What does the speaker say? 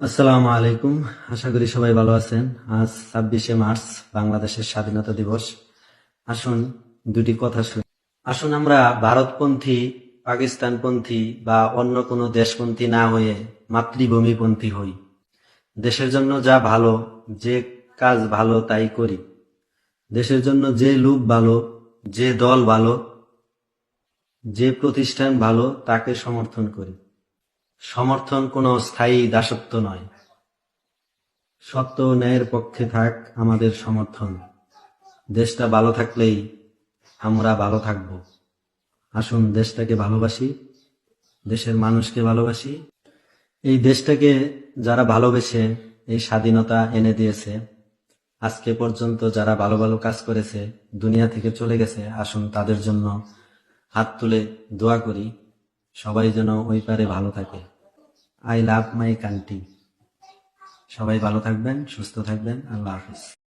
আসসালামু আলাইকুম। আশা করি সবাই ভালো আছেন। আজ ছাব্বিশে মার্চ, বাংলাদেশের স্বাধীনতা দিবস। আসুন দুটি কথা শুনি। আসুন আমরা ভারতপন্থী, পাকিস্তানপন্থী বা অন্য কোনো দেশপন্থী না হয়ে মাতৃভূমিপন্থী হই। দেশের জন্য যা ভালো, যে কাজ ভালো তাই করি। দেশের জন্য যে লোক ভালো, যে দল ভালো, যে প্রতিষ্ঠান ভালো তাকে সমর্থন করি। সমর্থন কোনো স্থায়ী দাসত্ব নয়। সত্য ন্যায়ের পক্ষে থাক আমাদের সমর্থন। দেশটা ভালো থাকলেই আমরা ভালো থাকব। আসুন দেশটাকে ভালোবাসি, দেশের মানুষকে ভালোবাসি। এই দেশটাকে যারা ভালোবেসে এই স্বাধীনতা এনে দিয়েছে, আজকে পর্যন্ত যারা ভালো ভালো কাজ করেছে, দুনিয়া থেকে চলে গেছে, আসুন তাদের জন্য হাত তুলে দোয়া করি। সবাই যেন ওই পারে ভালো থাকে। আই লাভ মাই কান্ট্রি সবাই ভালো থাকবেন, সুস্থ থাকবেন, আল্লাহ হাফিজ।